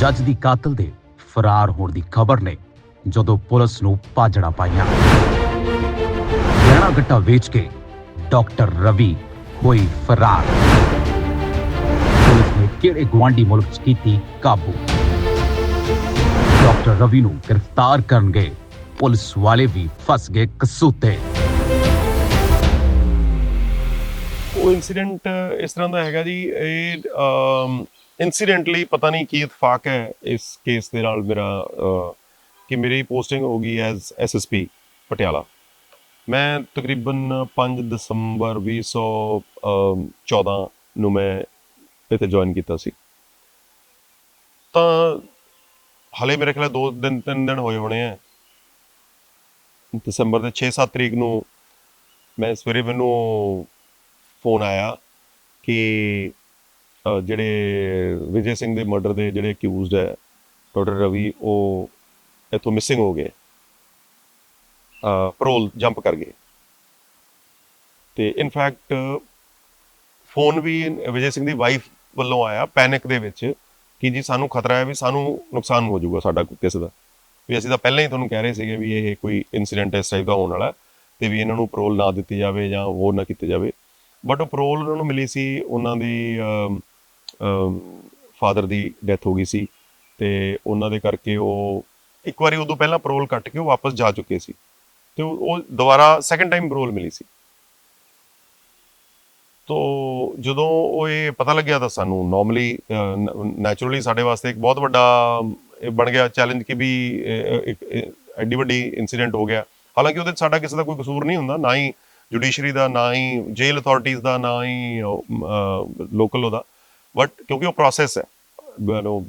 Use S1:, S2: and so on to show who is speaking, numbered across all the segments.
S1: ਜੱਜ ਦੀ ਕਾਤਲ ਦੇ ਫਰਾਰ ਹੋਣ ਦੀ ਖਬਰ ਨੇ, ਜਦੋਂ ਪੁਲਿਸ ਨੂੰ ਭਾਜੜਾ ਪਾਈਆਂ। ਗਹਿਣਾ ਗੱਟਾ ਵੇਚ ਕੇ ਡਾਕਟਰ ਰਵੀ ਹੋਈ ਫਰਾਰ। ਪੁਲਿਸ ਨੇ ਕਿਹੜੇ ਗਵਾਂਡੀ ਮੁਲਕ 'ਚ ਕੀਤੀ ਕਾਬੂ? ਡਾਕਟਰ ਰਵੀ ਨੂੰ ਗ੍ਰਿਫਤਾਰ ਕਰਨ ਗਏ, ਪੁਲਿਸ ਵਾਲੇ ਵੀ ਫਸ ਗਏ ਕਸੂਤੇ।
S2: ਉਹ ਇਨਸੀਡੈਂਟ ਇਸ ਤਰ੍ਹਾਂ ਦਾ ਹੈਗਾ ਜੀ, ਇਹ ਇਨਸੀਡੈਂਟਲੀ ਪਤਾ ਨਹੀਂ ਕੀ ਇਤਫਾਕ ਹੈ ਇਸ ਕੇਸ ਦੇ ਨਾਲ ਮੇਰਾ ਕਿ ਮੇਰੀ ਪੋਸਟਿੰਗ ਹੋ ਗਈ ਐਜ਼ ਐਸਐਸਪੀ ਪਟਿਆਲਾ। ਮੈਂ ਤਕਰੀਬਨ 5 ਦਸੰਬਰ 2014 ਨੂੰ ਮੈਂ ਇੱਥੇ ਜੁਆਇਨ ਕੀਤਾ ਸੀ। ਤਾਂ ਹਲੇ ਮੇਰੇ ਖਿਆਲ ਦੋ ਦਿਨ, ਤਿੰਨ ਦਿਨ ਹੋਏ ਹੋਣੇ ਆ। ਦਸੰਬਰ ਦੇ 6-7 ਤਰੀਕ ਨੂੰ ਮੈਂ ਸਵੇਰੇ ਮੈਨੂੰ ਫੋਨ ਆਇਆ ਕਿ ਜਿਹੜੇ ਵਿਜੇ ਸਿੰਘ ਦੇ ਮਰਡਰ ਦੇ ਜਿਹੜੇ ਅਕਿਊਜ਼ਡ ਹੈ, ਡਾਕਟਰ ਰਵੀ, ਉਹ ਇੱਥੋਂ ਮਿਸਿੰਗ ਹੋ ਗਏ। ਪਰੋਲ ਜੰਪ ਕਰ ਗਏ। ਤੇ ਇਨਫੈਕਟ ਫੋਨ ਵੀ ਵਿਜੇ ਸਿੰਘ ਦੀ ਵਾਈਫ ਵੱਲੋਂ ਆਇਆ ਪੈਨਿਕ ਦੇ ਵਿੱਚ ਕਿ ਜੀ ਸਾਨੂੰ ਖਤਰਾ ਹੈ ਵੀ ਸਾਨੂੰ ਨੁਕਸਾਨ ਹੋ ਜਾਊਗਾ ਸਾਡਾ ਕਿਸੇ ਦਾ। ਵੀ ਅਸੀਂ ਤਾਂ ਪਹਿਲਾਂ ਹੀ ਤੁਹਾਨੂੰ ਕਹਿ ਰਹੇ ਸੀਗੇ ਵੀ ਇਹ ਕੋਈ ਇਨਸੀਡੈਂਟ ਇਸ ਟਾਈਪ ਦਾ ਹੋਣ ਵਾਲਾ ਹੈ ਤੇ ਵੀ ਇਹਨਾਂ ਨੂੰ ਪਰੋਲ ਨਾ ਦਿੱਤੀ ਜਾਵੇ ਜਾਂ ਹੋਰ ਨਾ ਕੀਤੀ ਜਾਵੇ। ਬਟ ਉਹ ਪਰੋਲ ਉਹਨਾਂ ਨੂੰ ਮਿਲੀ ਸੀ, ਉਹਨਾਂ ਦੀ ਫਾਦਰ ਦੀ ਡੈਥ ਹੋ ਗਈ ਸੀ ਤੇ ਉਹਨਾਂ ਦੇ ਕਰਕੇ ਉਹ ਇੱਕ ਵਾਰੀ ਉਦੋਂ ਪਹਿਲਾਂ ਪਰੋਲ ਕੱਟ ਕੇ ਉਹ ਵਾਪਸ ਜਾ ਚੁੱਕੇ ਸੀ ਤੇ ਉਹ ਦੁਬਾਰਾ ਸੈਕੰਡ ਟਾਈਮ ਪਰੋਲ ਮਿਲੀ ਸੀ। ਤੋ ਜਦੋਂ ਉਹ ਇਹ ਪਤਾ ਲੱਗਿਆ ਤਾਂ ਸਾਨੂੰ ਨਾਰਮਲੀ ਨੈਚੁਰਲੀ ਸਾਡੇ ਵਾਸਤੇ ਇੱਕ ਬਹੁਤ ਵੱਡਾ, ਇਹ ਬਣ ਗਿਆ ਚੈਲੰਜ ਕਿ ਵੀ ਇੱਕ ਐਡੀ ਵੱਡੀ ਇਨਸੀਡੈਂਟ ਹੋ ਗਿਆ। ਹਾਲਾਂਕਿ ਉਹਦੇ 'ਚ ਸਾਡਾ ਕਿਸੇ ਦਾ ਕੋਈ ਕਸੂਰ ਨਹੀਂ ਹੁੰਦਾ, ਨਾ ਹੀ ਜੁਡੀਸ਼ਰੀ ਦਾ, ਨਾ ਹੀ ਜੇਲ੍ਹ ਅਥਾਰਟੀਜ਼ ਦਾ, ਨਾ ਹੀ ਲੋਕਲ ਉਹਦਾ। ਬਟ ਕਿਉਂਕਿ ਉਹ ਪ੍ਰੋਸੈਸ ਹੈ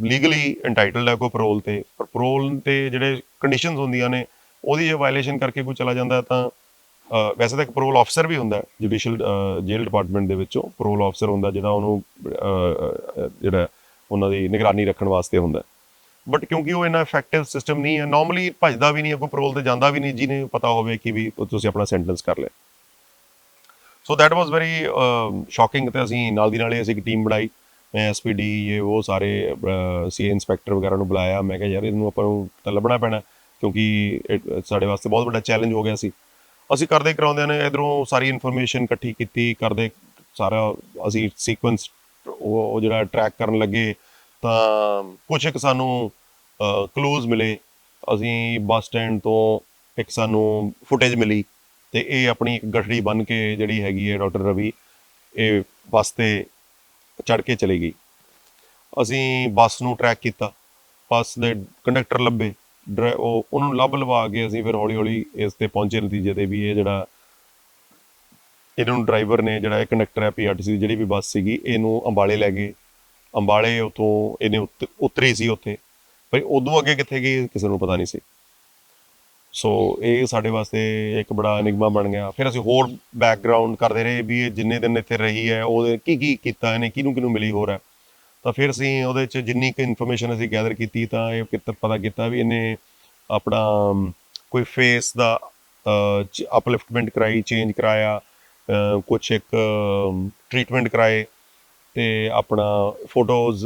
S2: ਲੀਗਲੀ ਐਂਟਾਈਟਲਡ ਹੈ ਕੋਈ ਪਰੋਲ ਤੇ, ਪਰ ਪਰੋਲ ਤੇ ਜਿਹੜੇ ਕੰਡੀਸ਼ਨਸ ਹੁੰਦੀਆਂ ਨੇ, ਉਹਦੀ ਜੇ ਵਾਇਲੇਸ਼ਨ ਕਰਕੇ ਕੋਈ ਚਲਾ ਜਾਂਦਾ ਤਾਂ ਵੈਸੇ ਤਾਂ ਇੱਕ ਪਰੋਲ ਆਫਸਰ ਵੀ ਹੁੰਦਾ ਜੁਡੀਸ਼ੀਅਲ ਜੇਲ੍ਹ ਡਿਪਾਰਟਮੈਂਟ ਦੇ ਵਿੱਚੋਂ ਪਰੋਲ ਆਫਸਰ ਹੁੰਦਾ ਜਿਹੜਾ ਉਹਨੂੰ ਜਿਹੜਾ ਉਹਨਾਂ ਦੀ ਨਿਗਰਾਨੀ ਰੱਖਣ ਵਾਸਤੇ ਹੁੰਦਾ ਬਟ ਕਿਉਂਕਿ ਉਹ ਇਹਨਾਂ ਇਫੈਕਟਿਵ ਸਿਸਟਮ ਨਹੀਂ ਹੈ ਨਾਰਮਲੀ ਭਜਦਾ ਵੀ ਨਹੀਂ ਹੈ, ਕੋਈ ਪਰੋਲ ਤੇ ਜਾਂਦਾ ਵੀ ਨਹੀਂ, ਜਿਹਨੇ ਪਤਾ ਹੋਵੇ ਕਿ ਵੀ ਤੁਸੀਂ ਆਪਣਾ ਸੈਂਟੈਂਸ ਕਰ ਲਿਆ। So that was very shocking ਤੇ ਅਸੀਂ ਨਾਲ ਦੀ ਨਾਲ ਹੀ ਅਸੀਂ ਇੱਕ ਟੀਮ ਬਣਾਈ। ਮੈਂ ਐਸਪੀਡੀ ਇਹ ਉਹ ਸਾਰੇ ਸੀ ਇਨਸਪੈਕਟਰ ਵਗੈਰਾ ਨੂੰ ਬੁਲਾਇਆ। ਮੈਂ ਕਿਹਾ, ਯਾਰ, ਇਹਨੂੰ ਆਪਾਂ ਨੂੰ ਤਾਂ ਲੱਭਣਾ ਪੈਣਾ, ਕਿਉਂਕਿ ਇਹ ਸਾਡੇ ਵਾਸਤੇ ਬਹੁਤ ਵੱਡਾ ਚੈਲੰਜ ਹੋ ਗਿਆ ਸੀ। ਅਸੀਂ ਕਰਦੇ ਕਰਾਉਂਦੇ ਨੇ ਇਧਰੋਂ ਸਾਰੀ ਇਨਫੋਰਮੇਸ਼ਨ ਇਕੱਠੀ ਕੀਤੀ, ਕਰਦੇ ਸਾਰਾ, ਅਸੀਂ ਸੀਕੁਐਂਸ ਉਹ ਉਹ ਜਿਹੜਾ ਟਰੈਕ ਕਰਨ ਲੱਗੇ, ਤਾਂ ਕੁਝ ਇੱਕ ਸਾਨੂੰ ਕਲੂਜ਼ ਮਿਲੇ। ਅਸੀਂ ਬੱਸ ਸਟੈਂਡ ਤੋਂ ਇੱਕ ਸਾਨੂੰ ਫੁਟੇਜ ਮਿਲੀ ਤੇ ਇਹ ਆਪਣੀ ਇੱਕ ਗਠੜੀ ਬਨ ਕੇ ਜਿਹੜੀ ਹੈਗੀ ਹੈ ਡਾਕਟਰ ਰਵੀ, ਇਹ ਬੱਸ ਤੇ ਚੜ ਕੇ ਚਲੀ ਗਈ। ਅਸੀਂ ਬੱਸ ਨੂੰ ਟਰੈਕ ਕੀਤਾ। ਬੱਸ ਦੇ ਕੰਡਕਟਰ ਲੱਭੇ। ਡਰਾ- ਉਹ, ਉਹਨਾਂ ਲੱਭ ਲਵਾ ਕੇ ਅਸੀਂ ਫਿਰ ਹੌਲੀ ਹੌਲੀ ਇਸ ਤੇ ਪਹੁੰਚੇ ਨਤੀਜੇ ਤੇ ਵੀ ਇਹ ਜਿਹੜਾ ਇਹਨਾਂ ਨੂੰ ਡਰਾਈਵਰ ਨੇ ਜਿਹੜਾ ਇਹ ਕੰਡਕਟਰ ਹੈ ਪੀਆਰਟੀਸੀ ਦੀ ਜਿਹੜੀ ਵੀ ਬੱਸ ਸੀਗੀ, ਇਹਨੂੰ ਅੰਬਾਲੇ ਲੈ ਗਏ। ਅੰਬਾਲੇ ਉਤੋਂ ਇਹਨੇ ਉਤ- ਉਤਰੀ ਸੀ ਉੱਥੇ। ਪਰ ਉਦੋਂ ਅੱਗੇ ਕਿੱਥੇ ਗਈ ਕਿਸੇ ਨੂੰ ਪਤਾ ਨਹੀਂ ਸੀ। ਸੋ ਇਹ ਸਾਡੇ ਵਾਸਤੇ ਇੱਕ ਬੜਾ ਐਨਿਗਮਾ ਬਣ ਗਿਆ। ਫਿਰ ਅਸੀਂ ਹੋਰ ਬੈਕਗ੍ਰਾਉਂਡ ਕਰਦੇ ਰਹੇ ਵੀ ਇਹ ਜਿੰਨੇ ਦਿਨ ਇੱਥੇ ਰਹੀ ਹੈ, ਉਹਦੇ ਕੀ ਕੀ ਕੀਤਾ ਇਹਨੇ, ਕਿਹਨੂੰ ਕਿਹਨੂੰ ਮਿਲੀ ਹੋਰ ਹੈ। ਤਾਂ ਫਿਰ ਅਸੀਂ ਉਹਦੇ ਚ ਜਿੰਨੀ ਕੁ ਇਨਫੋਰਮੇਸ਼ਨ ਅਸੀਂ ਗੈਦਰ ਕੀਤੀ ਤਾਂ ਇਹ ਕਿਤੇ ਪਤਾ ਕੀਤਾ ਵੀ ਇਹਨੇ ਆਪਣਾ ਕੋਈ ਫੇਸ ਦਾ ਅਪਲਿਫਟਮੈਂਟ ਕਰਾਈ ਚੇਂਜ ਕਰਾਇਆ ਕੁਝ ਇੱਕ ਟ੍ਰੀਟਮੈਂਟ ਕਰਾਏ ਤੇ ਆਪਣਾ ਫੋਟੋਜ਼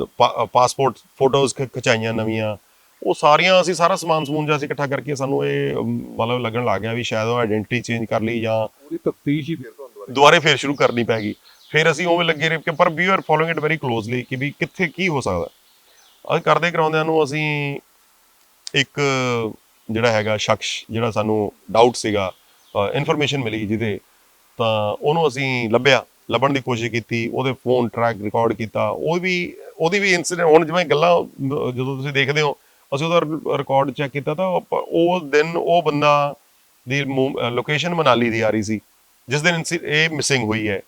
S2: ਪਾਸਪੋਰਟ ਫੋਟੋਜ਼ ਖਿਚਾਈਆਂ ਨਵੀਆਂ। ਉਹ ਸਾਰੀਆਂ ਅਸੀਂ ਸਾਰਾ ਸਮਾਨ ਸਮੂਨ ਜਿਹਾ ਅਸੀਂ ਇਕੱਠਾ ਕਰਕੇ ਸਾਨੂੰ ਇਹ ਮਤਲਬ ਲੱਗਣ ਲੱਗ ਗਿਆ ਵੀ ਸ਼ਾਇਦ ਉਹ ਆਇਡੈਂਟੀ ਚੇਂਜ ਕਰ ਲਈ ਜਾਂ
S3: ਉਹਦੀ ਤਫਤੀਸ਼ ਹੀ ਫਿਰ ਤੁਹਾਨੂੰ ਦੁਬਾਰਾ।
S2: ਦੁਬਾਰੇ ਫੇਰ ਸ਼ੁਰੂ ਕਰਨੀ ਪੈ ਗਈ। ਫਿਰ ਅਸੀਂ ਉਵੇਂ ਲੱਗੇ ਰਹੇ ਕਿ ਪਰ we are following it very closely ਕਿ ਵੀ ਕਿੱਥੇ ਕੀ ਹੋ ਸਕਦਾ ਅਸੀਂ ਕਰਦੇ ਕਰਾਉਂਦਿਆਂ ਨੂੰ ਅਸੀਂ ਇੱਕ ਜਿਹੜਾ ਹੈਗਾ ਸ਼ਖਸ ਜਿਹੜਾ ਸਾਨੂੰ ਡਾਊਟ ਸੀਗਾ ਇਨਫੋਰਮੇਸ਼ਨ ਮਿਲੀ ਜਿਹਦੇ ਤਾਂ ਉਹਨੂੰ ਅਸੀਂ ਲੱਭਿਆ ਲੱਭਣ ਦੀ ਕੋਸ਼ਿਸ਼ ਕੀਤੀ ਉਹਦੇ ਫੋਨ ਟਰੈਕ ਰਿਕਾਰਡ ਕੀਤਾ ਉਹ ਵੀ ਉਹਦੀ ਵੀ ਇਨਸੀਡੈਂਟ ਹੁਣ ਜਿਵੇਂ ਗੱਲਾਂ ਜਦੋਂ ਤੁਸੀਂ ਦੇਖਦੇ ਹੋ ਅਸੀਂ ਉਹਦਾ ਰਿਕਾਰਡ ਚੈੱਕ ਕੀਤਾ ਤਾਂ ਉਹ- ਦਿਨ ਉਹ ਬੰਦਾ ਦੀ ਲੋਕੇਸ਼ਨ ਮਨਾਲੀ ਦੀ ਆ ਰਹੀ ਸੀ, ਜਿਸ ਦਿਨ ਇਹ ਮਿਸਿੰਗ ਹੋਈ ਹੈ,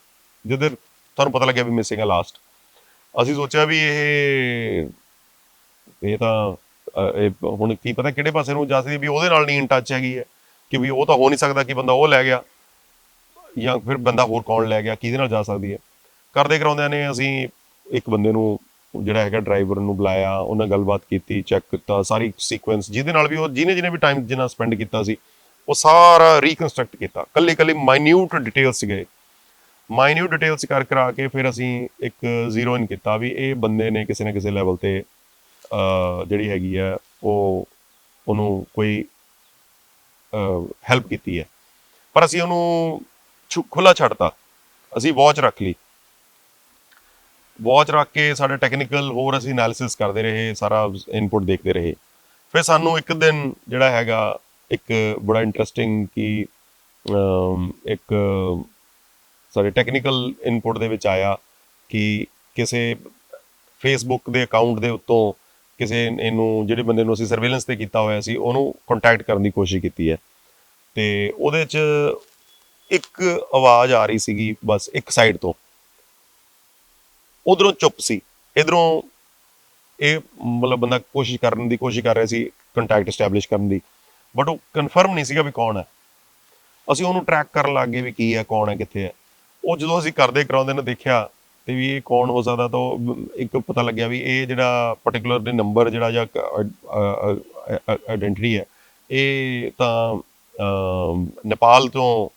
S2: ਜਿਸ ਤੁਹਾਨੂੰ ਪਤਾ ਲੱਗਿਆ ਵੀ ਮਿਸਿੰਗ ਹੈ ਲਾਸਟ ਅਸੀਂ ਸੋਚਿਆ ਵੀ ਇਹ ਇਹ ਤਾਂ ਇਹ ਹੁਣ ਕੀ ਪਤਾ ਕਿਹੜੇ ਪਾਸੇ ਨੂੰ ਜਾ ਸਕਦੀ ਵੀ ਉਹਦੇ ਨਾਲ ਨਹੀਂ ਇਨ ਟੱਚ ਹੈਗੀ ਹੈ, ਕਿ ਵੀ ਉਹ ਤਾਂ ਹੋ ਨਹੀਂ ਸਕਦਾ ਕਿ ਬੰਦਾ ਉਹ ਲੈ ਗਿਆ, ਜਾਂ ਫਿਰ ਬੰਦਾ ਹੋਰ ਕੌਣ ਲੈ ਗਿਆ, ਕਿਹਦੇ ਨਾਲ ਜਾ ਸਕਦੀ ਹੈ। ਕਰਦੇ ਕਰਾਉਂਦਿਆਂ ਨੇ ਅਸੀਂ ਇੱਕ ਬੰਦੇ ਨੂੰ ਜਿਹੜਾ ਹੈਗਾ ਡਰਾਈਵਰ ਨੂੰ ਬੁਲਾਇਆ, ਉਹਨਾਂ ਗੱਲਬਾਤ ਕੀਤੀ ਚੈੱਕ ਕੀਤਾ, ਸਾਰੀ ਸੀਕੁਐਂਸ ਜਿਹਦੇ ਨਾਲ ਵੀ ਉਹ ਜਿਹਨੇ ਜਿਹਨੇ ਵੀ ਟਾਈਮ ਜਿੰਨਾ ਸਪੈਂਡ ਕੀਤਾ ਸੀ, ਉਹ ਸਾਰਾ ਰੀਕਨਸਟਰਕਟ ਕੀਤਾ। ਕੱਲੀ ਕੱਲੀ ਮਾਈਨਿਊਟ ਡਿਟੇਲਸ ਗਏ ਮਾਈਨਿਊਟ ਡਿਟੇਲਸ ਕਰ ਕਰਾ ਕੇ ਫਿਰ ਅਸੀਂ ਇੱਕ ਜ਼ੀਰੋ ਇਨ ਕੀਤਾ ਵੀ ਇਹ ਬੰਦੇ ਨੇ ਕਿਸੇ ਨਾ ਕਿਸੇ ਲੈਵਲ ਤੇ ਜਿਹੜੀ ਹੈਗੀ ਆ ਉਹ, ਉਹਨੂੰ ਕੋਈ ਹੈਲਪ ਕੀਤੀ ਹੈ। ਪਰ ਅਸੀਂ ਉਹਨੂੰ ਛੁ- ਖੁੱਲਾ ਛੱਡਤਾ ਅਸੀਂ ਵਾਚ ਰੱਖ ਲਈ। ਵਾਚ ਰੱਖ ਕੇ ਸਾਡਾ ਟੈਕਨੀਕਲ ਹੋਰ ਅਸੀਂ ਐਨਾਲਿਸਿਸ ਕਰਦੇ ਰਹੇ, ਸਾਰਾ ਇਨਪੁਟ ਦੇਖਦੇ ਰਹੇ। ਫਿਰ ਸਾਨੂੰ ਇੱਕ ਦਿਨ ਜਿਹੜਾ ਹੈਗਾ, ਇੱਕ ਬੜਾ ਇੰਟਰਸਟਿੰਗ ਕਿ ਇੱਕ ਸਾਡੇ ਟੈਕਨੀਕਲ ਇਨਪੁਟ ਦੇ ਵਿੱਚ ਆਇਆ ਕਿ ਕਿਸੇ ਫੇਸਬੁੱਕ ਦੇ ਅਕਾਊਂਟ ਦੇ ਉੱਤੋਂ ਕਿਸੇ ਇਹਨੂੰ, ਜਿਹੜੇ ਬੰਦੇ ਨੂੰ ਅਸੀਂ ਸਰਵੇਲੈਂਸ ਤੇ ਕੀਤਾ ਹੋਇਆ ਸੀ, ਉਹਨੂੰ ਕੰਟੈਕਟ ਕਰਨ ਦੀ ਕੋਸ਼ਿਸ਼ ਕੀਤੀ ਹੈ। ਤੇ ਉਹਦੇ 'ਚ ਇੱਕ ਆਵਾਜ਼ ਆ ਰਹੀ ਸੀਗੀ ਬਸ ਇੱਕ ਸਾਈਡ ਤੋਂ। ਉਧਰੋਂ ਚੁੱਪ ਸੀ। ਇਧਰੋਂ ਇਹ ਮਤਲਬ ਬੰਦਾ ਕੋਸ਼ਿਸ਼ ਕਰਨ ਦੀ ਕੋਸ਼ਿਸ਼ ਕਰ ਰਿਹਾ ਸੀ ਕੰਟੈਕਟ ਐਸਟੈਬਲਿਸ਼ ਕਰਨ ਦੀ। ਬਟ ਉਹ ਕਨਫਰਮ ਨਹੀਂ ਸੀਗਾ ਵੀ ਕੌਣ ਹੈ। ਅਸੀਂ ਉਹਨੂੰ ਟਰੈਕ ਕਰਨ ਲੱਗ ਗਏ ਵੀ ਕੀ ਹੈ, ਕੌਣ ਹੈ, ਕਿੱਥੇ ਹੈ। ਉਹ ਜਦੋਂ ਅਸੀਂ ਕਰਦੇ ਕਰਾਉਂਦੇ ਨੇ ਦੇਖਿਆ ਤੇ ਵੀ ਇਹ ਕੌਣ ਹੋ ਸਕਦਾ ਤਾਂ ਉਹ ਇੱਕ ਪਤਾ ਲੱਗਿਆ ਵੀ ਇਹ ਜਿਹੜਾ ਪਾਰਟਿਕੂਲਰ ਦੇ ਨੰਬਰ ਜਿਹੜਾ ਜਾਂ ਆਇਡੈਂਟੀਟੀ ਹੈ, ਇਹ ਤਾਂ ਨੇਪਾਲ ਤੋਂ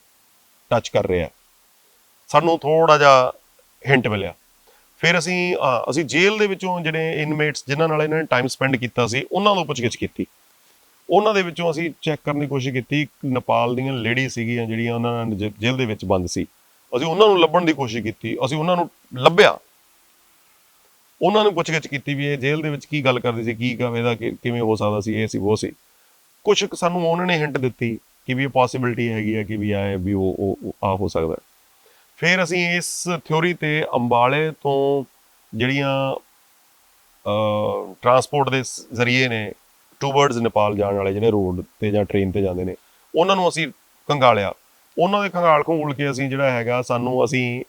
S2: ਟੱਚ ਕਰ ਰਿਹਾ। ਸਾਨੂੰ ਥੋੜਾ ਜਿਹਾ ਹਿੰਟ ਮਿਲਿਆ। ਫਿਰ ਅਸੀਂ ਅਸੀਂ ਜੇਲ੍ਹ ਦੇ ਵਿੱਚੋਂ ਜਿਹੜੇ ਇਨਮੇਟਸ ਜਿਨ੍ਹਾਂ ਨਾਲ ਇਹਨਾਂ ਨੇ ਟਾਈਮ ਸਪੈਂਡ ਕੀਤਾ ਸੀ, ਉਹਨਾਂ ਤੋਂ ਪੁੱਛਗਿੱਛ ਕੀਤੀ। ਉਹਨਾਂ ਦੇ ਵਿੱਚੋਂ ਅਸੀਂ ਚੈੱਕ ਕਰਨ ਦੀ ਕੋਸ਼ਿਸ਼ ਕੀਤੀ, ਨੇਪਾਲ ਦੀਆਂ ਲੇਡੀ ਸੀਗੀਆਂ ਜਿਹੜੀਆਂ ਉਹਨਾਂ ਨਾਲ ਜੇਲ੍ਹ ਦੇ ਵਿੱਚ ਬੰਦ ਸੀ। ਅਸੀਂ ਉਹਨਾਂ ਨੂੰ ਲੱਭਣ ਦੀ ਕੋਸ਼ਿਸ਼ ਕੀਤੀ, ਅਸੀਂ ਉਹਨਾਂ ਨੂੰ ਲੱਭਿਆ। ਉਹਨਾਂ ਨੂੰ ਪੁੱਛਗਿੱਛ ਕੀਤੀ ਵੀ ਇਹ ਜੇਲ੍ਹ ਦੇ ਵਿੱਚ ਕੀ ਗੱਲ ਕਰਦੀ ਸੀ, ਕੀ ਕਵੇ ਦਾ ਕਿਵੇਂ ਹੋ ਸਕਦਾ ਸੀ, ਇਹ ਸੀ, ਉਹ ਸੀ। ਕੁਝ ਸਾਨੂੰ ਉਹਨਾਂ ਨੇ ਹਿੰਟ ਦਿੱਤੀ ਕਿ ਵੀ ਇਹ ਪੋਸਿਬਿਲਿਟੀ ਹੈਗੀ ਹੈ ਕਿ ਵੀ ਆ ਵੀ ਉਹ, ਉਹ- ਉਹ, ਆ ਹੋ ਸਕਦਾ। ਫਿਰ ਅਸੀਂ ਇਸ ਥਿਉਰੀ ਤੇ ਅੰਬਾਲੇ ਤੋਂ ਜਿਹੜੀਆਂ ਟਰਾਂਸਪੋਰਟ ਦੇ ਜ਼ਰੀਏ ਨੇ ਟੂਵਰਡਸ ਨੇਪਾਲ ਜਾਣ ਵਾਲੇ ਜਿਹੜੇ ਰੋਡ ਤੇ ਜਾਂ ਟ੍ਰੇਨ ਤੇ ਜਾਂਦੇ ਨੇ, ਉਹਨਾਂ ਨੂੰ ਅਸੀਂ ਕੰਗਾਲਿਆ ਉਹਨਾਂ ਦੇ ਕੰਗਾਲ ਖੋਲ ਕੇ ਅਸੀਂ ਜਿਹੜਾ ਹੈਗਾ, ਸਾਨੂੰ ਅਸੀਂ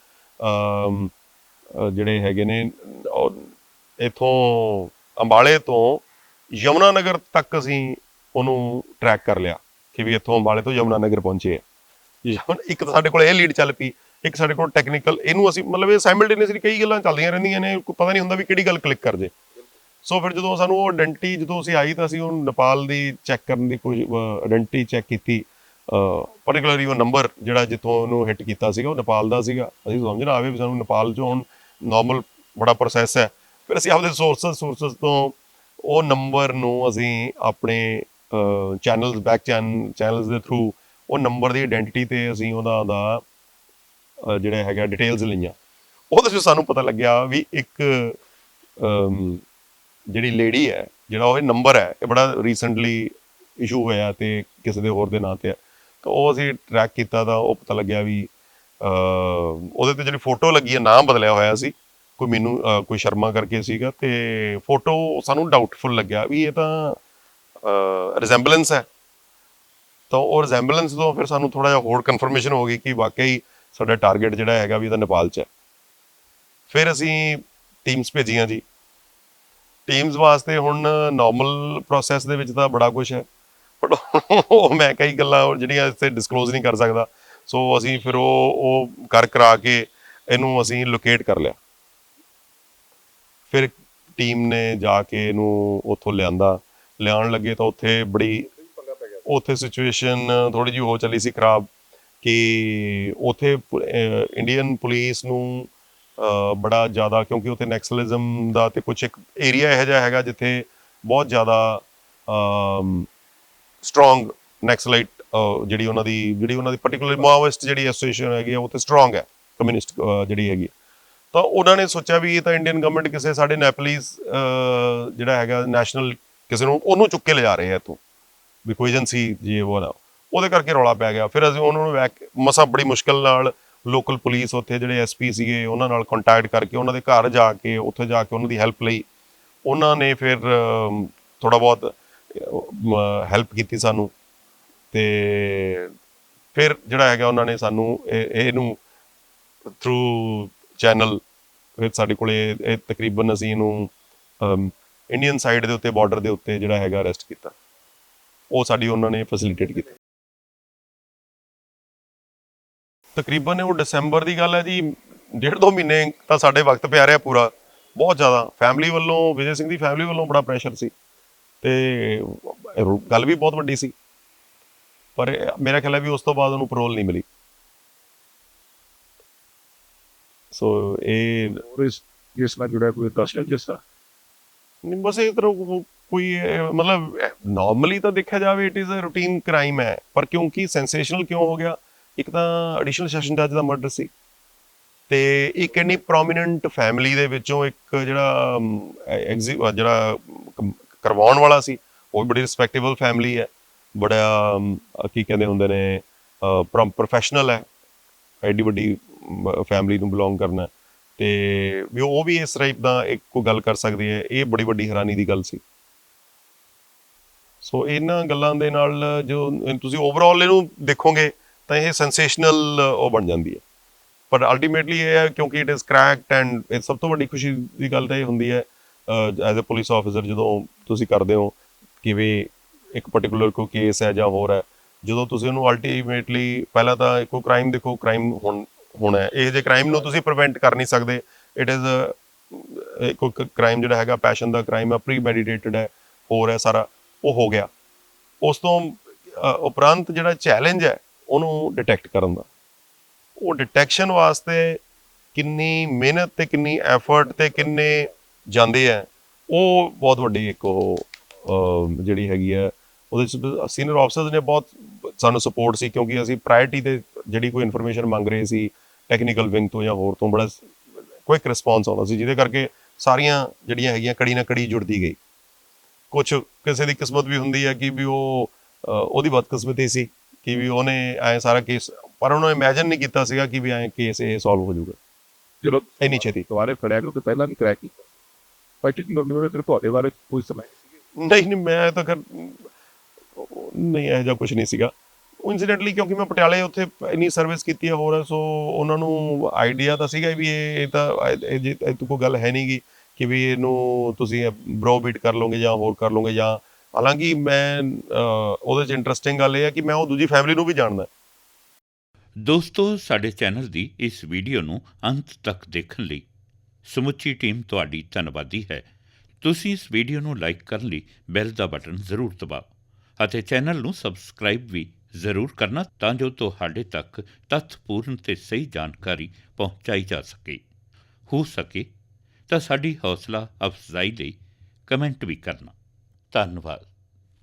S2: ਜਿਹੜੇ ਹੈਗੇ ਨੇ, ਉਹ ਇਥੋਂ ਅੰਬਾਲੇ ਤੋਂ ਯਮੁਨਾ ਨਗਰ ਤੱਕ ਅਸੀਂ ਉਹਨੂੰ ਟਰੈਕ ਕਰ ਲਿਆ ਕਿ ਵੀ ਇੱਥੋਂ ਅੰਬਾਲੇ ਤੋਂ ਯਮੁਨਾ ਨਗਰ ਪਹੁੰਚੇ ਆ। ਇੱਕ ਤਾਂ ਸਾਡੇ ਕੋਲ ਇਹ ਲੀਡ ਚੱਲ ਪਈ ਇੱਕ ਸਾਡੇ ਕੋਲ ਟੈਕਨੀਕਲ ਇਹਨੂੰ ਅਸੀਂ ਮਤਲਬ ਇਹ ਸਾਈਮਲਟੇਨੀਅਸਲੀ ਕਈ ਗੱਲਾਂ ਚੱਲਦੀਆਂ ਰਹਿੰਦੀਆਂ ਨੇ, ਕੋਈ ਪਤਾ ਨਹੀਂ ਹੁੰਦਾ ਵੀ ਕਿਹੜੀ ਗੱਲ ਕਲਿੱਕ ਕਰ ਜੇ ਸੋ ਫਿਰ ਜਦੋਂ ਸਾਨੂੰ ਉਹ ਆਇਡੈਂਟੀ ਜਦੋਂ ਅਸੀਂ ਆਈ ਤਾਂ ਅਸੀਂ ਉਹ ਨੇਪਾਲ ਦੀ ਚੈੱਕ ਕਰਨ ਦੀ ਕੋਈ ਆਇਡੈਂਟੀ ਚੈੱਕ ਕੀਤੀ। ਪਾਰਟਿਕੂਲਰਲੀ ਉਹ ਨੰਬਰ ਜਿਹੜਾ ਜਿੱਥੋਂ ਉਹਨੂੰ ਹਿੱਟ ਕੀਤਾ ਸੀਗਾ, ਉਹ ਨੇਪਾਲ ਦਾ ਸੀਗਾ। ਅਸੀਂ ਸਮਝ ਸਮਝਣਾ ਆਵੇ ਵੀ ਸਾਨੂੰ ਨੇਪਾਲ ਚੋਂ ਹੁਣ ਨਾਰਮਲ ਬੜਾ ਪ੍ਰੋਸੈਸ ਹੈ। ਫਿਰ ਅਸੀਂ ਆਪਦੇ ਸੋਰਸਸ ਸੋਰਸਸ ਤੋਂ ਉਹ ਨੰਬਰ ਨੂੰ ਅਸੀਂ ਆਪਣੇ ਚੈਨਲਸ ਬੈਕ ਚੈਨਲਸ ਦੇ ਥਰੂ ਉਹ ਨੰਬਰ ਦੀ ਆਇਡੈਂਟੀ ਤੇ ਅਸੀਂ ਉਹਦਾ ਦਾ ਜਿਹੜਾ ਹੈਗਾ ਡਿਟੇਲਸ ਲਈਆਂ। ਉਹਦੇ ਵਿੱਚ ਸਾਨੂੰ ਪਤਾ ਲੱਗਿਆ ਵੀ ਇੱਕ ਜਿਹੜੀ ਲੇਡੀ ਹੈ, ਜਿਹੜਾ ਉਹ ਨੰਬਰ ਹੈ, ਇਹ ਬੜਾ ਰੀਸੈਂਟਲੀ ਇਸ਼ੂ ਹੋਇਆ ਤੇ ਕਿਸੇ ਦੇ ਹੋਰ ਦੇ ਨਾਂ ਤੇ ਹੈ। ਤਾਂ ਉਹ ਅਸੀਂ ਟਰੈਕ ਕੀਤਾ ਤਾਂ ਉਹ ਪਤਾ ਲੱਗਿਆ ਵੀ ਉਹਦੇ ਤੇ ਜਿਹੜੀ ਫੋਟੋ ਲੱਗੀ ਹੈ, ਨਾਮ ਬਦਲਿਆ ਹੋਇਆ ਸੀ। ਕੋਈ ਮੈਨੂੰ ਕੋਈ ਸ਼ਰਮਾ ਕਰਕੇ ਸੀਗਾ ਤੇ ਫੋਟੋ ਸਾਨੂੰ ਡਾਊਟਫੁਲ ਲੱਗਿਆ ਵੀ ਇਹ ਤਾਂ ਰਿਜ਼ੈਂਬਲੈਂਸ ਹੈ। ਤਾਂ ਉਹ ਰਿਜ਼ੈਂਬਲੈਂਸ ਤੋਂ ਫਿਰ ਸਾਨੂੰ ਥੋੜਾ ਜਿਹਾ ਹੋਰ ਕਨਫਰਮੇਸ਼ਨ ਹੋ ਗਈ ਕਿ ਵਾਕਈ ਸਾਡਾ ਟਾਰਗੇਟ ਜਿਹੜਾ ਹੈਗਾ ਵੀ ਇਹਦਾ ਨੇਪਾਲ 'ਚ ਹੈ। ਫਿਰ ਅਸੀਂ ਟੀਮਸ ਭੇਜੀਆਂ ਜੀ। ਟੀਮਸ ਵਾਸਤੇ ਹੁਣ ਨਾਰਮਲ ਪ੍ਰੋਸੈਸ ਦੇ ਵਿੱਚ ਤਾਂ ਬੜਾ ਕੁਝ ਹੈ। ਬਟ ਉਹ ਮੈਂ ਕਈ ਗੱਲਾਂ ਜਿਹੜੀਆਂ ਇੱਥੇ ਡਿਸਕਲੋਜ਼ ਨਹੀਂ ਕਰ ਸਕਦਾ। ਸੋ ਅਸੀਂ ਫਿਰ ਉਹ ਉਹ ਕਰ ਕਰਾ ਕੇ ਇਹਨੂੰ ਅਸੀਂ ਲੋਕੇਟ ਕਰ ਲਿਆ। ਫਿਰ ਟੀਮ ਨੇ ਜਾ ਕੇ ਇਹਨੂੰ ਉੱਥੋਂ ਲਿਆਂਦਾ। ਲਿਆਉਣ ਲੱਗੇ ਤਾਂ ਉੱਥੇ ਬੜੀ, ਉੱਥੇ ਸਿਚੁਏਸ਼ਨ ਥੋੜੀ ਜਿਹੀ ਹੋ ਚੱਲੀ ਸੀ ਖਰਾਬ। ਕਿ ਉੱਥੇ ਇੰਡੀਅਨ ਪੁਲਿਸ ਨੂੰ ਬੜਾ ਜ਼ਿਆਦਾ ਕਿਉਂਕਿ ਉੱਥੇ ਨੈਕਸਲਿਜ਼ਮ ਦਾ ਤੇ ਕੁਝ ਇੱਕ ਏਰੀਆ ਇਹੋ ਜਿਹਾ ਹੈਗਾ ਜਿੱਥੇ ਬਹੁਤ ਜ਼ਿਆਦਾ ਸਟਰੋਂਗ ਨੈਕਸਲਾਈਟ ਜਿਹੜੀ ਉਹਨਾਂ ਦੀ ਜਿਹੜੀ ਉਹਨਾਂ ਦੀ ਪਾਰਟਿਕੂਲਰ ਮਾਓਇਸਟ ਜਿਹੜੀ ਐਸੋਸੀਏਸ਼ਨ ਹੈਗੀ ਆ, ਉਹ ਤੇ ਸਟਰੋਂਗ ਹੈ ਕਮਿਊਨਿਸਟ ਜਿਹੜੀ ਹੈਗੀ ਆ। ਤਾਂ ਉਹਨਾਂ ਨੇ ਸੋਚਿਆ ਵੀ ਇਹ ਤਾਂ ਇੰਡੀਅਨ ਗਵਰਨਮੈਂਟ ਕਿਸੇ ਸਾਡੇ ਨੈਪਲੀਜ਼ ਜਿਹੜਾ ਹੈਗਾ ਨੈਸ਼ਨਲ ਕਿਸੇ ਨੂੰ ਉਹਨੂੰ ਚੁੱਕ ਕੇ ਲਿਜਾ ਰਹੇ ਆ ਇੱਥੋਂ ਵੀ ਕੋਈ ਏਜੰਸੀ ਜੇ ਉਹ ਨਾ ਉਹਦੇ ਕਰਕੇ ਰੌਲਾ ਪੈ ਗਿਆ। ਫਿਰ ਅਸੀਂ ਉਹਨਾਂ ਨੂੰ ਬੈਕ ਮਸਾ ਬੜੀ ਮੁਸ਼ਕਲ ਨਾਲ ਲੋਕਲ ਪੁਲਿਸ ਉੱਥੇ ਜਿਹੜੇ ਐਸਪੀ ਸੀਗੇ, ਉਹਨਾਂ ਨਾਲ ਕੰਟੈਕਟ ਕਰਕੇ ਉਹਨਾਂ ਦੇ ਘਰ ਜਾ ਕੇ, ਉੱਥੇ ਜਾ ਕੇ ਉਹਨਾਂ ਦੀ ਹੈਲਪ ਲਈ। ਉਹਨਾਂ ਨੇ ਫਿਰ ਥੋੜਾ ਬਹੁਤ ਹੈਲਪ ਕੀਤੀ ਸਾਨੂੰ। ਤੇ ਫਿਰ ਜਿਹੜਾ ਹੈਗਾ ਉਹਨਾਂ ਨੇ ਸਾਨੂੰ ਇਹ- ਇਹਨੂੰ ਥਰੂ ਚੈਨਲ ਫਿਰ ਸਾਡੇ ਕੋਲੇ ਇਹ ਤਕਰੀਬਨ ਅਸੀਂ ਇਹਨੂੰ ਇੰਡੀਅਨ ਸਾਈਡ ਦੇ ਉੱਤੇ ਬਾਰਡਰ ਦੇ ਉੱਤੇ ਜਿਹੜਾ ਹੈਗਾ ਅਰੈਸਟ ਕੀਤਾ। ਉਹ ਸਾਡੀ ਉਹਨਾਂ ਨੇ ਫੈਸਿਲਿਟੇਟ ਕੀਤੀ। ਤਕਰੀਬਨ ਉਹ ਦਸੰਬਰ ਦੀ ਗੱਲ ਹੈ ਜੀ ਡੇਢ ਦੋ ਮਹੀਨੇ ਤਾਂ ਸਾਡੇ ਵਕਤ ਪਿਆ ਰਿਹਾ ਪੂਰਾ ਬਹੁਤ ਜ਼ਿਆਦਾ। ਫੈਮਿਲੀ ਵੱਲੋਂ ਵਿਜੇ ਸਿੰਘ ਦੀ ਫੈਮਿਲੀ ਵੱਲੋਂ ਬੜਾ ਪ੍ਰੈਸ਼ਰ ਸੀ। ਤੇ ਗੱਲ ਵੀ ਬਹੁਤ ਵੱਡੀ ਸੀ। ਪਰ ਮੇਰਾ ਖਿਆਲ ਹੈ ਵੀ ਉਸ ਤੋਂ ਬਾਅਦ ਉਹਨੂੰ ਪਰੋਲ ਨਹੀਂ ਮਿਲੀ। ਸੋ ਇਹ
S3: ਇਸ ਇਸ ਨਾਲ ਜੁੜਿਆ ਕੋਈ ਜਿਸ ਦਾ
S2: ਨਹੀਂ ਬਸ ਇਹ ਤਰ੍ਹਾਂ ਕੋਈ ਮਤਲਬ ਨਾਰਮਲੀ ਤਾਂ ਦੇਖਿਆ ਜਾਵੇ it is a routine crime ਹੈ। ਪਰ ਕਿਉਂਕਿ ਸੈਂਸੇਸ਼ਨਲ ਕਿਉਂ ਹੋ ਗਿਆ? ਇੱਕ ਤਾਂ ਐਡੀਸ਼ਨਲ ਸੈਸ਼ਨ ਜੱਜ ਦਾ ਮਰਡਰ ਸੀ ਤੇ ਇੱਕ ਇੰਨੀ ਪ੍ਰੋਮਿਨੈਂਟ ਫੈਮਿਲੀ ਦੇ ਵਿੱਚੋਂ ਇੱਕ ਜਿਹੜਾ ਜਿਹੜਾ ਕਰਵਾਉਣ ਵਾਲਾ ਸੀ, ਉਹ ਵੀ ਬੜੀ ਰਿਸਪੈਕਟੇਬਲ ਫੈਮਿਲੀ ਹੈ, ਬੜਾ ਕੀ ਕਹਿੰਦੇ ਹੁੰਦੇ ਨੇ ਪ੍ਰੋਫੈਸ਼ਨਲ ਹੈ, ਐਡੀ ਵੱਡੀ ਫੈਮਿਲੀ ਨੂੰ ਬਿਲੋਂਗ ਕਰਨਾ ਤੇ ਵੀ ਉਹ ਵੀ ਇਸ ਟਾਈਪ ਦਾ ਇੱਕ ਕੋਈ ਗੱਲ ਕਰ ਸਕਦੀ ਹੈ, ਇਹ ਬੜੀ ਵੱਡੀ ਹੈਰਾਨੀ ਦੀ ਗੱਲ ਸੀ। ਸੋ ਇਹਨਾਂ ਗੱਲਾਂ ਦੇ ਨਾਲ ਜੋ ਤੁਸੀਂ ਓਵਰਆਲ ਇਹਨੂੰ ਦੇਖੋਗੇ ਤਾਂ ਇਹ ਸੈਂਸੇਸ਼ਨਲ ਉਹ ਬਣ ਜਾਂਦੀ ਹੈ। ਪਰ ਅਲਟੀਮੇਟਲੀ ਇਹ ਹੈ ਕਿਉਂਕਿ ਇਟ ਇਜ਼ ਕ੍ਰੈਕਡ ਐਂਡ ਇਹ ਸਭ ਤੋਂ ਵੱਡੀ ਖੁਸ਼ੀ ਦੀ ਗੱਲ ਤਾਂ ਇਹ ਹੁੰਦੀ ਹੈ ਐਜ਼ ਅ ਪੁਲਿਸ ਆਫੀਸਰ ਜਦੋਂ ਤੁਸੀਂ ਕਰਦੇ ਹੋ ਕਿ ਵੀ ਇੱਕ ਪਾਰਟਿਕੂਲਰ ਕੋਈ ਕੇਸ ਹੈ ਜਾਂ ਹੋਰ ਹੈ, ਜਦੋਂ ਤੁਸੀਂ ਉਹਨੂੰ ਅਲਟੀਮੇਟਲੀ ਪਹਿਲਾਂ ਤਾਂ ਇੱਕੋ ਕ੍ਰਾਈਮ ਦੇਖੋ ਕ੍ਰਾਈਮ ਹੁਣ, ਹੋਣਾ ਹੈ। ਇਹ ਜੇ ਕ੍ਰਾਈਮ ਨੂੰ ਤੁਸੀਂ ਪ੍ਰੀਵੈਂਟ ਕਰ ਨਹੀਂ ਸਕਦੇ ਇਟ ਇਜ਼ ਕੋਈ ਕ੍ਰਾਈਮ ਜਿਹੜਾ ਹੈਗਾ ਪੈਸ਼ਨ ਦਾ ਕ੍ਰਾਈਮ ਹੈ ਪ੍ਰੀ ਮੈਡੀਟੇਟਡ ਹੈ, ਹੋਰ ਹੈ ਸਾਰਾ, ਉਹ ਹੋ ਗਿਆ। ਉਸ ਤੋਂ ਉਪਰੰਤ ਜਿਹੜਾ ਚੈਲੰਜ ਹੈ ਉਹਨੂੰ ਡਿਟੈਕਟ ਕਰਨ ਦਾ। ਉਹ ਡਿਟੈਕਸ਼ਨ ਵਾਸਤੇ ਕਿੰਨੀ ਮਿਹਨਤ ਤੇ ਕਿੰਨੀ ਐਫਰਟ ਤੇ ਕਿੰਨੇ ਜਾਂਦੇ ਆ, ਉਹ ਬਹੁਤ ਵੱਡੀ ਇੱਕ ਉਹ ਜਿਹੜੀ ਹੈਗੀ ਹੈ ਉਹਦੇ ਚ ਸੀਨੀਅਰ ਆਫਸਰਸ ਨੇ ਬਹੁਤ ਸਾਨੂੰ ਸਪੋਰਟ ਸੀ ਕਿਉਂਕਿ ਅਸੀਂ ਪ੍ਰਾਇੋਰਟੀ ਤੇ ਜਿਹੜੀ ਕੋਈ ਇਨਫੋਰਮੇਸ਼ਨ ਮੰਗ ਰਹੇ ਸੀ ਟੈਕਨੀਕਲ ਵਿੰਗ ਤੋਂ ਜਾਂ ਹੋਰ ਤੋਂ, ਬੜਾ ਕੁਇਕ ਰਿਸਪਾਂਸ ਆਉਂਦਾ ਸੀ, ਜਿਹਦੇ ਕਰਕੇ ਸਾਰੀਆਂ ਜਿਹੜੀਆਂ ਹੈਗੀਆਂ ਕੜੀ ਨਾ ਕੜੀ ਜੁੜਦੀ ਗਈ। ਕੁਝ ਕਿਸੇ ਦੀ ਕਿਸਮਤ ਵੀ ਹੁੰਦੀ ਹੈ ਕਿ ਵੀ ਉਹ ਉਹਦੀ ਬਦਕਿਸਮਤੀ ਸੀ। ਕਿ ਵੀ ਉਹਨੇ ਐ ਸਾਰਾ ਕੇਸ ਪਰ ਉਹਨੇ ਇਮੇਜਿਨ ਨਹੀਂ ਕੀਤਾ ਸੀਗਾ ਕਿ ਵੀ ਐ ਕੇਸ ਇਹ ਸੋਲਵ ਹੋ ਜਾਊਗਾ।
S3: ਚਲੋ
S2: ਇੰਨੀ ਛੇਤੀ।
S3: ਦੁਬਾਰੇ ਫੜਿਆ ਤੇ ਪਹਿਲਾਂ ਵੀ ਕ੍ਰੈਕ ਕੀਤਾ। ਪਾਰਟਿਕੂਲਰ ਨਿਊਰੋ ਤੇ ਤੁਹਾਡੇ ਬਾਰੇ ਕੋਈ ਸਮਝ
S2: ਨਹੀਂ ਨਹੀਂ ਮੈਂ ਤਾਂ ਕਰ ਨਹੀਂ ਇਹੋ ਜਿਹਾ ਕੁਝ ਨਹੀਂ ਸੀਗਾ। ਇਨਸੀਡੈਂਟਲੀ ਕਿਉਂਕਿ ਮੈਂ ਪਟਿਆਲੇ ਉੱਥੇ ਇੰਨੀ ਸਰਵਿਸ ਕੀਤੀ ਹੈ ਹੋਰ ਸੋ ਉਹਨਾਂ ਨੂੰ ਆਈਡੀਆ ਤਾਂ ਸੀਗਾ ਵੀ ਇਹ ਤਾਂ ਇਹ- ਜੇ ਕੋਈ ਗੱਲ ਹੈ ਨਹੀਂਗੀ ਕਿ ਵੀ ਇਹਨੂੰ ਤੁਸੀਂ ਬ੍ਰੋ ਬੀਟ ਕਰ ਲਓਗੇ ਜਾਂ ਹੋਰ ਕਰ ਲਓਗੇ ਜਾਂ ਹਾਲਾਂਕਿ ਮੈਂ ਉਹਦੇ ਚ ਇੰਟਰਸਟਿੰਗ ਗੱਲ ਇਹ ਹੈ ਕਿ ਮੈਂ ਉਹ ਦੂਜੀ ਫੈਮਿਲੀ ਨੂੰ ਵੀ ਜਾਣਦਾ
S4: ਦੋਸਤੋ, ਸਾਡੇ ਚੈਨਲ ਦੀ ਇਸ ਵੀਡੀਓ ਨੂੰ ਅੰਤ ਤੱਕ ਦੇਖਣ ਲਈ ਸਮੁੱਚੀ ਟੀਮ ਤੁਹਾਡੀ ਧੰਨਵਾਦੀ ਹੈ। ਤੁਸੀਂ ਇਸ ਵੀਡੀਓ ਨੂੰ ਲਾਈਕ ਕਰਨ ਲਈ ਬੈਲ ਦਾ ਬਟਨ ਜ਼ਰੂਰ ਦਬਾਓ ਅਤੇ ਚੈਨਲ ਨੂੰ ਸਬਸਕ੍ਰਾਈਬ ਵੀ ਜ਼ਰੂਰ ਕਰਨਾ ਤਾਂ ਜੋ ਤੁਹਾਡੇ ਤੱਕ ਤੱਥਪੂਰਨ ਤੇ ਸਹੀ ਜਾਣਕਾਰੀ ਪਹੁੰਚਾਈ ਜਾ ਸਕੇ। ਹੋ ਸਕੇ ਤਾਂ ਸਾਡੀ ਹੌਸਲਾ ਅਫਜ਼ਾਈ ਲਈ ਕਮੈਂਟ ਵੀ ਕਰਨਾ। ਧੰਨਵਾਦ।